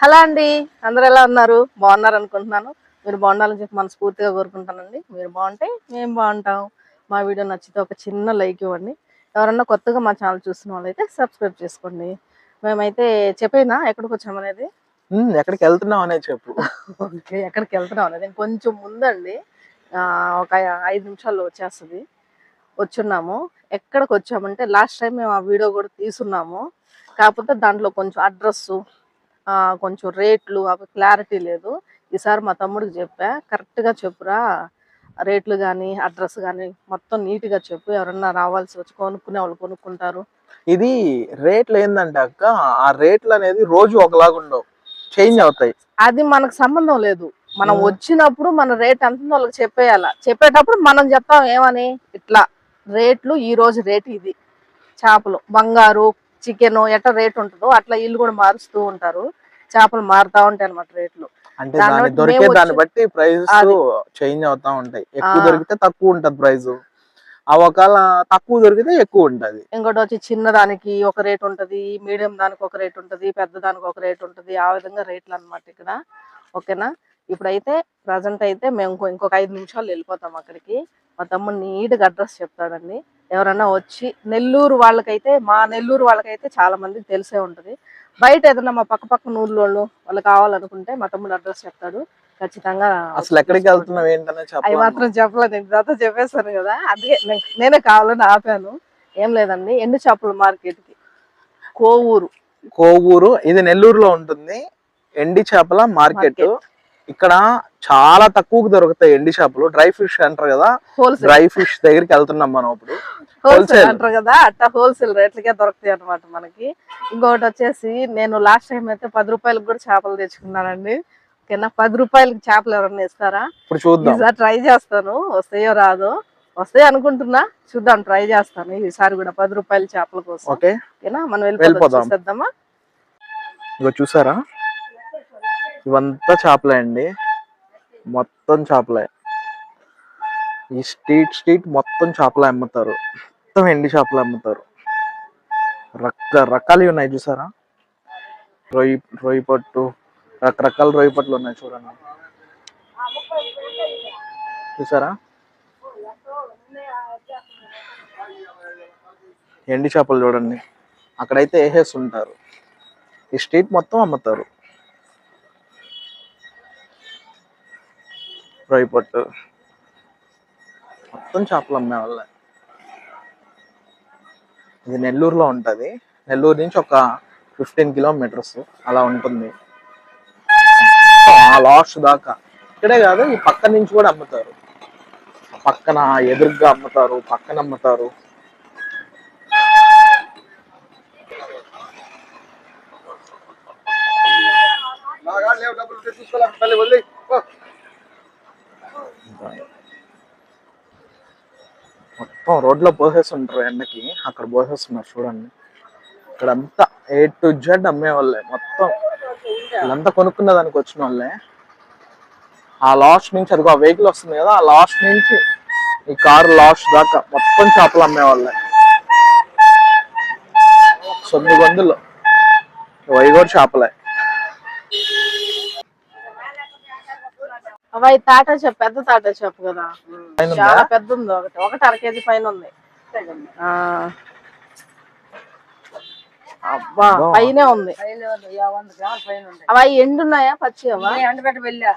Hello అండి. అందరు ఎలా ఉన్నారు? బాగున్నారు అనుకుంటున్నాను. మీరు బాగుండాలని చెప్పి మనస్ఫూర్తిగా కోరుకుంటానండి మీరు బాగుంటే మేము బాగుంటాం. మా వీడియో నచ్చితే ఒక చిన్న లైక్ ఇవ్వండి. ఎవరన్నా కొత్తగా మా ఛానల్ చూస్తున్న వాళ్ళైతే సబ్స్క్రైబ్ చేసుకోండి. మేమైతే చెప్పేనా? ఎక్కడికి వచ్చామనేది ఎక్కడికి వెళ్తున్నావు అనేది చెప్పు. ఓకే ఎక్కడికి వెళ్తున్నాం అనేది. కొంచెం ముందండి. ఒక ఐదు నిమిషాల్లో వచ్చేస్తుంది. వచ్చున్నాము. ఎక్కడికి వచ్చామంటే లాస్ట్ టైం మేము ఆ వీడియో కూడా తీసున్నాము. కాకపోతే దాంట్లో కొంచెం అడ్రస్ కొంచెం రేట్లు అవి క్లారిటీ లేదు. ఈసారి మా తమ్ముడికి చెప్పా కరెక్ట్గా చెప్పురా. రేట్లు కానీ అడ్రస్ కానీ మొత్తం నీట్గా చెప్పు. ఎవరన్నా రావాల్సి వచ్చి కొనుక్కునే వాళ్ళు కొనుక్కుంటారు. ఇది రేట్లు ఏందంటే అక్క ఆ రేట్లు అనేది రోజు ఒకలాగా ఉండవు. చేంజ్ అవుతాయి. అది మనకు సంబంధం లేదు. మనం. వచ్చినప్పుడు మన రేట్ ఎంత వాళ్ళకి చెప్పేయాల. చెప్పేటప్పుడు మనం చెప్తాం ఏమని? ఇట్లా. రేట్లు ఈ రోజు రేటు ఇది. చేపలు బంగారు చికెన్ ఎట్లా రేట్ ఉంటుందో అట్లా వీళ్ళు కూడా మారుస్తూ ఉంటారు. చేపలు మారుతా ఉంటాయి అన్నమాట రేట్లు. అంటే దాన్ని దొరికే దాన్ని బట్టి ప్రైజెస్ అది. చేంజ్ అవుతా ఉంటాయి. ఎక్కువ. దొరికితే తక్కువ ఉంటది ప్రైస్ ఆ ఒకవేళ తక్కువ దొరికితే ఎక్కువ ఉంటది. ఇంకోటి వచ్చి చిన్న దానికి ఒక రేట్ ఉంటది మీడియం దానికి ఒక రేట్ ఉంటది పెద్ద దానికి ఒక రేట్ ఉంటది ఆ విధంగా రేట్లు అన్నమాట ఇక్కడ. ఓకేనా? ఇప్పుడైతే ప్రజెంట్ అయితే మేము ఇంకో- ఇంకొక ఐదు నిమిషాలు వెళ్ళిపోతాం అక్కడికి. మా తమ్ముడు నీట్గా అడ్రస్ చెప్తాడండి. ఎవరన్నా వచ్చి నెల్లూరు వాళ్ళకైతే మా నెల్లూరు వాళ్ళకైతే చాలా మందికి తెలిసే ఉంటది. బయట ఏదన్నా మా పక్క పక్క ఊర్లో వాళ్ళు వాళ్ళు కావాలనుకుంటే మా తమ్ముడు అడ్రస్ చెప్తాడు. ఖచ్చితంగా అసలు ఎక్కడికి వెళ్తున్నావు ఏంటనే అవి మాత్రం చెప్పలేదు. ఇదంతా చెప్పేశాను కదా. అదే నేనే కావాలని ఆపాను. ఏం లేదండి. ఎండు చేపల మార్కెట్కి కోవూరు. కోవూరు. ఇది నెల్లూరులో ఉంటుంది. ఎండి చేపల మార్కెట్. ఇక్కడ చాలా తక్కువకు దొరుకుతాయి ఎండి చేపలు డ్రై ఫిష్ అంటారు కదా. డ్రై ఫిష్ దగ్గరికి వెళ్తున్నాం మనం ఇప్పుడు. హోల్సేల్. అంటారు కదా అట్లా హోల్సేల్ రేట్లకే దొరుకుతాయి అన్నమాట మనకి. ఇంకొకటి వచ్చేసి నేను లాస్ట్ టైం అయితే పది రూపాయలకు కూడా చేపలు తెచ్చుకున్నానండి. ఓకేనా? పది రూపాయలకి చేపలు ఎవరన్నా ఇస్తారా? ఇప్పుడు చూద్దాం. ఈసారి ట్రై చేస్తాను. వస్తాయో రాదో. వస్తాయి అనుకుంటున్నా. చూద్దాం ట్రై చేస్తాను. ఈసారి కూడా పది రూపాయల చేపల కోసం. ఓకే. ఓకేనా? మనం వెళ్ళిపోదాం. వెళ్ళిపోదాం. చూసేద్దామా? ఇగో చూసారా? ఇవంతా చేపలే అండి. మొత్తం చేపలే. ఈ స్ట్రీట్ స్ట్రీట్ మొత్తం చేపలు అమ్ముతారు. మొత్తం ఎండి చేపలు అమ్ముతారు. రక రకాలు ఉన్నాయి చూసారా? రొయ్యి రొయ్యి పట్టు రకరకాల రొయ్యి పట్లు ఉన్నాయి చూడండి. చూసారా? ఎండి చేపలు చూడండి. అక్కడైతే వేసేసి ఉంటారు ఈ స్ట్రీట్ మొత్తం అమ్ముతారు. ఫ్రై పట్టు. మొత్తం చేపలు అమ్మే వాళ్ళే. ఇది నెల్లూరులో ఉంటుంది. నెల్లూరు నుంచి ఒక ఫిఫ్టీన్ కిలోమీటర్స్ అలా ఉంటుంది. ఆ లాస్ట్ దాకా. ఇక్కడే కాదు ఈ పక్క నుంచి కూడా అమ్ముతారు. పక్కన ఎదురుగా అమ్ముతారు పక్కన అమ్ముతారు. మొత్తం రోడ్లో పోసేస్తుంటారు ఎండకి. అక్కడ పోసేస్తున్నారు చూడండి. ఇక్కడ అంతా ఏ టు జెడ్ అమ్మే వాళ్ళే మొత్తం. వీళ్ళంతా కొనుక్కున్న దానికి వచ్చిన వాళ్ళే ఆ లాస్ట్ నుంచి అదిగో ఆ వెహికల్ వస్తుంది కదా ఆ లాస్ట్ నుంచి ఈ కారు లాస్ట్ దాకా మొత్తం చేపలు అమ్మే వాళ్ళే సొమ్మిది వందలు వైగోడు చేపలే. అవి తాటా చెప్పు పెద్ద తాటా చెప్పు కదా? చాలా పెద్ద ఉంది ఒకటి. ఒకటి అర కేజీ పైన ఉంది. ఆ. అబ్బా. పైనే ఉంది. అవి ఎండున్నాయా పచ్చి అవా ఎండబెట్ట వెళ్ళా.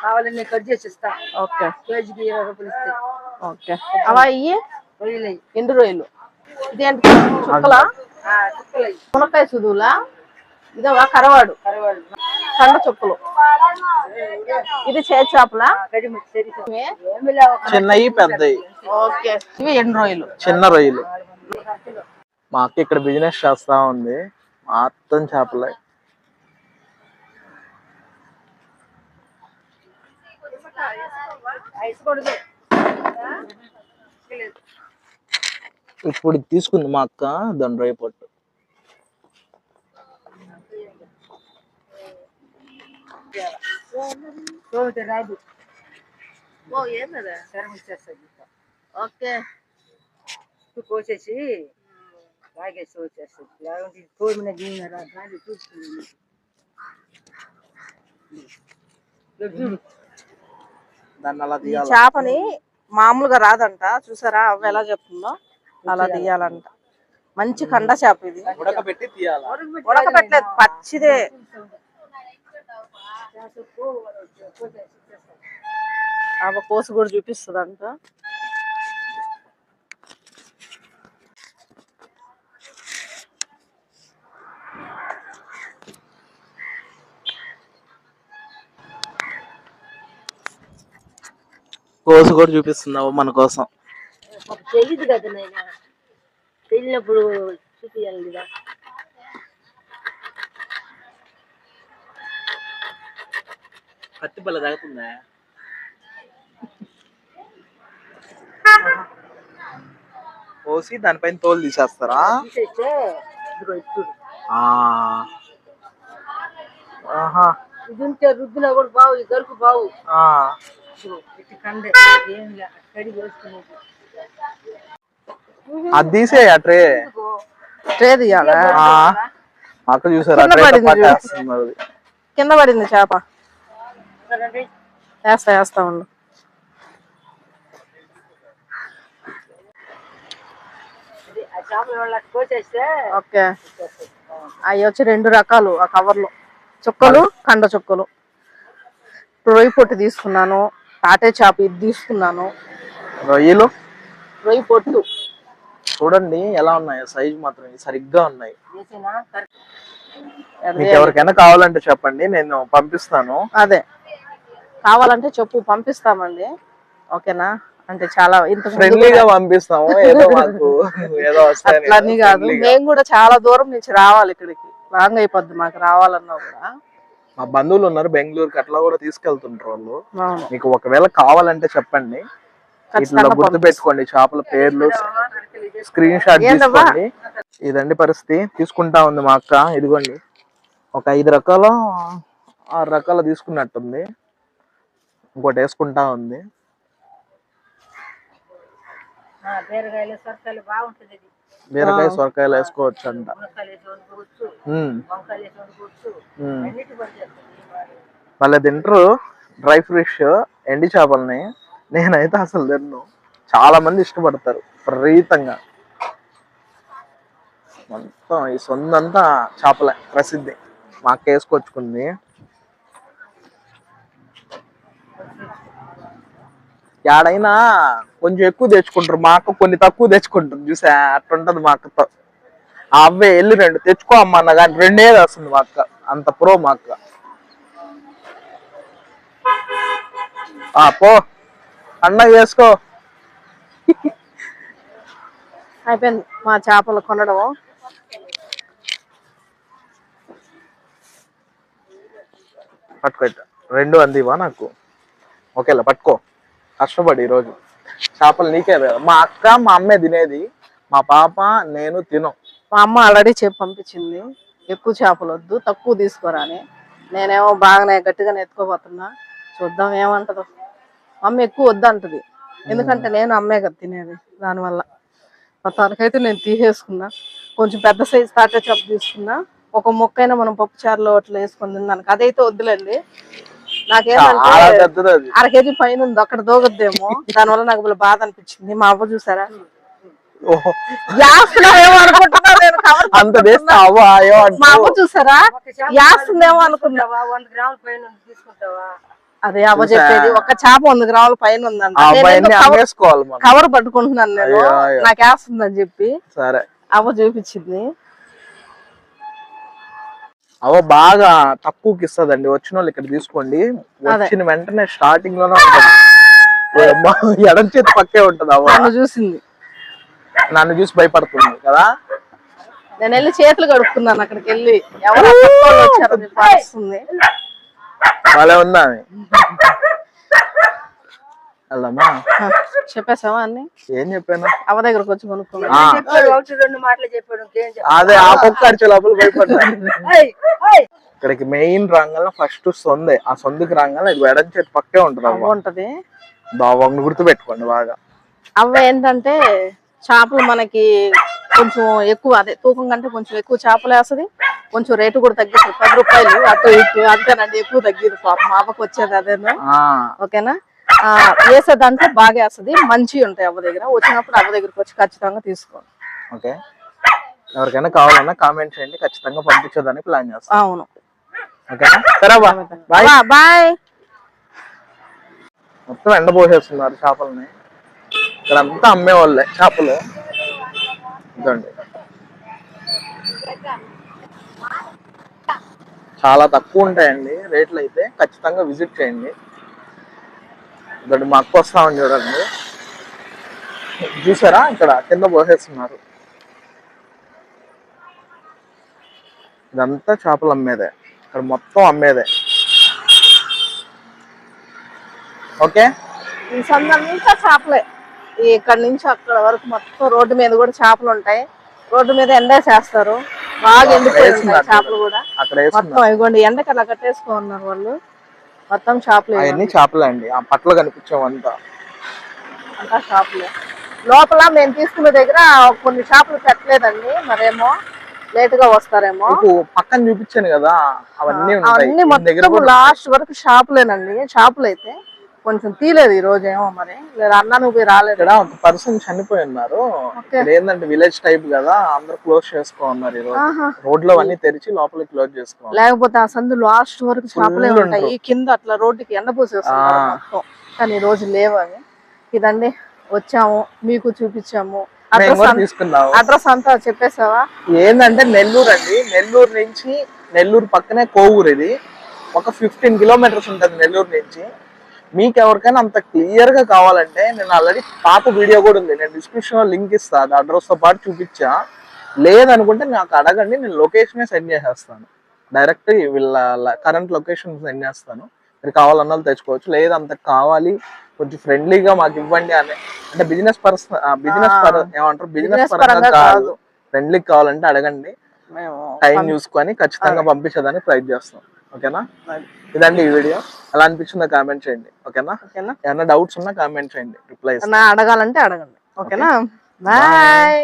కావాలని కట్ చేసి ఇస్తా. ఓకే. కేజీకి ఇరవై రూపాయలు ఇస్తే. ఓకే. అవా రొయ్యలు ఎండు రొయ్యలు. ఇదేంటి చుక్కలా? చుక్కలు మునక్కాయ సుదువులా? ఇదవా కరవాడు. కరవాళ్ళు కండ చుక్కలు. ఇది చేతి చేపలా? లేవు చిన్నవి పెద్దవి ఓకే. ఇవి ఎండు రొయ్యలు? చిన్న రొయ్యలు. మా అక్క ఇక్కడ బిజినెస్ చేస్తా ఉంది. మొత్తం చేపలే. ఇప్పుడు తీసుకుంది మా అక్క దాని రొయ్య పట్టు. తోమితే రాదు ఓ ఏందది శరం ఇచ్చేస్తుంది ఓకే కోసేసి లాగేసి వచ్చేస్తుంది లేకుంటే తోమిన గిన్నె రాదు చూసుకుంది దాన్ని చేపని మామూలుగా రాదంట చూసారా? అవ్వ ఎలా చెప్తుందో అలా తీయాలంట మంచి కండ చేప ఇది ఉడకబెట్టి తీయాలి ఉడకబెట్టలేదు పచ్చిదే అవ్వ కోసి కూడా చూపిస్తుందంట. కోసు కూడా చూపిస్తున్నావు మన కోసం? తెలియదు కదా తెలియనప్పుడు చూపించాలి కదా. కత్తి పల్ల తాగుతుందా? కోసి దానిపైన తోలు తీసేస్తారా? రుద్దునా కూడా బావు ఈ గరుకు బావు. అది తీసే ట్రే? ట్రే తీయాలా? ఆ. అక్క చూసారా? కింద పడింది చేప. వేస్తా వేస్తా ఉండు. ఓకే. అవి వచ్చి రెండు రకాలు ఆ కవర్లో. చుక్కలు కండ చుక్కలు. రొయ్యి పొట్టు తీసుకున్నాను తాటే చేప ఇది తీసుకున్నాను. రొయ్యలు? రొయ్యి పొట్టు. చూడండి ఎలా ఉన్నాయి? సైజ్ మాత్రం సరిగ్గా ఉన్నాయి. మీకు ఎవరికైనా కావాలంటే చెప్పండి నేను పంపిస్తాను. అదే. కావాలంటే చెప్పు పంపిస్తామండి. ఓకేనా? అంటే చాలా ముందు ఫ్రెండ్లీగా పంపిస్తాము ఏదో మాకు ఏదో అట్లని కాదు. మేము కూడా చాలా దూరం నుంచి రావాలి ఇక్కడికి. లాంగ్ అయిపోద్ది మాకు రావాలన్నా కూడా. మా బంధువులు ఉన్నారు బెంగళూరుకి అట్లా కూడా తీసుకెళ్తుంటారు వాళ్ళు. మీకు ఒకవేళ కావాలంటే చెప్పండి. ఇట్లా గుర్తు పెట్టుకోండి చేపల పేర్లు స్క్రీన్ షాట్? తీసుకోండి. ఇదండి పరిస్థితి. తీసుకుంటా ఉంది మా అక్క ఇదిగోండి. ఒక ఐదు రకాల ఆరు రకాల తీసుకున్నట్టుంది. ఇంకోటి వేసుకుంటా ఉంది. బీరకాయ సొరకాయలు వేసుకోవచ్చు అంట వాళ్ళ తింటారు. డ్రై ఫిష్ ఎండి చేపల్ని నేనైతే అసలు తిన్ను. చాలా మంది ఇష్టపడతారు విపరీతంగా. మొత్తం ఈ సొంతంతా చేపలే ప్రసిద్ధి. మా అక్క వేసుకొచ్చుకుంది. యాడైనా కొంచెం ఎక్కువ తెచ్చుకుంటారు మా అక్క కొన్ని తక్కువ తెచ్చుకుంటారు చూసా? అట్లుంటది మా అక్కతో. ఆ అవ్వే వెళ్ళి రెండు తెచ్చుకో అమ్మ అన్న కానీ రెండే వస్తుంది మా అక్క. అంత ప్రో మా అక్క. ఆ పో. అన్న చేసుకో. అయిపోయింది మా చేపలు కొనడం పట్టుకో. రెండు అందివా నాకు? ఓకేలా పట్టుకో. కష్టపడి ఈరోజు చేపలు నీకే. మా అక్క మా అమ్మే తినేది. మా పాప నేను తినం. మా అమ్మ ఆల్రెడీ చెప్పి పంపించింది. ఎక్కువ చేపలు వద్దు తక్కువ తీసుకోరా అని నేనేమో బాగానే గట్టిగానే ఎత్తుకోబోతున్నా. చూద్దాం ఏమంటదో. అమ్మ ఎక్కువ వద్దు అంటది ఎందుకంటే నేను అమ్మే కదా తినేది. దానివల్ల. మొత్తానికైతే నేను తీసేసుకున్నా. కొంచెం పెద్ద సైజు తాటే చేప తీసుకున్నా. ఒక మొక్కైనా మనం పప్పు చారులో అట్లా వేసుకొని తిన్నాను అదైతే వద్దులేండి. అది. అర కేజీ పైన ఉంది అక్కడ దోగద్దేమో. దానివల్ల నాకు బాధ అనిపించింది. మా అవ్వ చూసారా? అంత మా. అవ్వ చూసారా? యాస్తుందేమో అనుకున్నా తీసుకుంటావా వంద గ్రాముల పైన ఉంది తీసుకుంటావా? అదే అవ్వ చెప్పేది ఒక చేప వంద గ్రాముల పైన ఉందంట. కవర్ అమ్మేసుకోవాలి మనం. కవర్ పట్టుకుంటున్నాను నేను. నాకు వేస్తుందని చెప్పి సరే. అవ్వ చూపించింది. అవ్వ బాగా తక్కువకి ఇస్తదండి వచ్చిన వాళ్ళు ఇక్కడ తీసుకోండి. వచ్చిన వెంటనే స్టార్టింగ్లోనే ఉంటది. ఎడం చేతి పక్కే ఉంటది అవ్వ. చూసింది. నన్ను చూసి భయపడుతుంది కదా? నేను వెళ్ళి చేతులు కడుక్కున్నాను అక్కడికి వెళ్ళి ఎవరు వచ్చారో భలే ఉందా? వెళ్దామా? ఆ, చెప్పేసావా అన్ని? ఏం చెప్పాను? దగ్గరకు వచ్చి ఆ, చెప్పాడు ఒకటి రెండు మాటలు చెప్పాడు ఇంకేం చెప్పాడు? అదే ఆ కుక్క అరిచే లోపల భయపడ్డా? ఏయ్, ఏయ్. ఇక్కడికి మెయిన్ రంగంలో ఫస్ట్ సొందే. ఆ సొందుకి రంగంలో ఇది ఎడం చేతి పక్కే ఉంటది ఉంటది. దావని గుర్తు పెట్టుకోండి బాగా. అవ్వ ఏంటంటే చేపలు మనకి కొంచెం ఎక్కువ అదే తూకం కంటే కొంచెం ఎక్కువ చేపలు వేస్తుంది. కొంచెం రేటు కూడా తగ్గిస్తుంది. పది రూపాయలు అటు ఇటు అంతేనండి ఎక్కువ తగ్గిది పాపం. మా అవ్వకు వచ్చేది అదేను? ఆ, ఓకేనా? వేసే దాంట్లో బాగా వేస్తుంది మంచిగా ఉంటాయి అవ్వ దగ్గర. వచ్చినప్పుడు అవ్వ దగ్గరికి వచ్చి ఖచ్చితంగా తీసుకోండి ఓకే. ఎవరికైనా కావాలన్నా కామెంట్ చేయండి ఖచ్చితంగా పంపించదని ప్లాన్ చేస్తాం. అవును. ఓకేనా సరే బా బాయ్. బాయ్. మొత్తం ఎండపోసేస్తున్నారు చేపలని. ఇక్కడ అంతా అమ్మే వాళ్ళే చేపలు. ఇదండి చాలా తక్కువ ఉంటాయండి రేట్లు అయితే ఖచ్చితంగా విజిట్ చేయండి. ఇదండి మా అక్క వస్తామని చూడండి. చూసారా? ఇక్కడ కింద పోసేస్తున్నారు. ఇదంతా చేపలు అమ్మేదే. ఇక్కడ మొత్తం అమ్మేదే. ఓకే? ఈ సంద అంతా చేపలే. ఇక్కడ నుంచి అక్కడ వరకు మొత్తం రోడ్డు మీద కూడా చేపలు ఉంటాయి. రోడ్డు మీద ఎండ చేస్తారు బాగా ఎండిపోయి చేపలు కూడా. మొత్తం ఇగోండి ఎండకి అలా కట్టేసుకో ఉన్నారు వాళ్ళు. మొత్తం చేపలు అవన్నీ చేపలే అండి. ఆ పట్ల కనిపించేవంతా. అంతా చేపలే లోపల మేము తీసుకునే దగ్గర కొన్ని చేపలు పెట్టలేదండి. మరేమో లేట్గా వస్తారేమో పక్కన చూపించాను కదా అవన్నీ అవన్నీ మొత్తం లాస్ట్ వరకు షాపులేనండి. షాపులు అయితే కొంచెం తీలేదు ఈ రోజు ఏమో మరి. లేదా అన్న నువ్వు రాలేదు. ఇక్కడ ఒక పర్సన్ చనిపోయి ఉన్నారు. ఏంటంటే విలేజ్ టైప్ కదా అందరూ క్లోజ్ చేసుకో ఉన్నారు ఈ రోజు. ఆహా. రోడ్లు అవన్నీ తెరిచి లోపలికి క్లోజ్ చేసుకో లేకపోతే ఆ సందు లాస్ట్ వరకు చేపలే ఉంటాయి. ఈ కింద అట్లా రోడ్డుకి ఎండ పోసేస్తున్నారు. మొత్తం. కానీ ఈ రోజు లేవు అవి ఇదండి. వచ్చాము. మీకు చూపించాము. అడ్రస్ అంతా చెప్పేసావా? ఏంటంటే నెల్లూరు అండి. నెల్లూరు నుంచి నెల్లూరు పక్కనే కోవూరు ఇది. ఒక ఫిఫ్టీన్ కిలోమీటర్స్ ఉంటుంది నెల్లూరు నుంచి. మీకు ఎవరికైనా అంత క్లియర్గా కావాలంటే నేను ఆల్రెడీ పాత వీడియో కూడా ఉంది. నేను డిస్క్రిప్షన్లో లింక్ ఇస్తా అది అడ్రస్తో పాటు చూపించా. లేదనుకుంటే నాకు అడగండి నేను లొకేషన్ సెండ్ చేసేస్తాను. డైరెక్ట్ వీళ్ళ కరెంట్ లొకేషన్ సెండ్ చేస్తాను. మీరు కావాలన్న వాళ్ళు తెచ్చుకోవచ్చు. లేదు అంత కావాలి కొంచెం ఫ్రెండ్లీగా మాకు ఇవ్వండి అని అంటే బిజినెస్ పర్సన్ బిజినెస్ ఏమంటారు? బిజినెస్ పరంగా కాదు. ఫ్రెండ్లీ కావాలంటే అడగండి. టైం చూసుకొని ఖచ్చితంగా పంపించడానికి ట్రై చేస్తాం ఓకేనా? ఇదండి ఈ వీడియో. ఎలా అనిపించిందో కామెంట్ చేయండి. ఓకేనా? ఓకేనా? ఏమైనా డౌట్స్ ఉన్నా కామెంట్ చేయండి. రిప్లై అడగాలంటే అడగండి. ఓకేనా? బాయ్.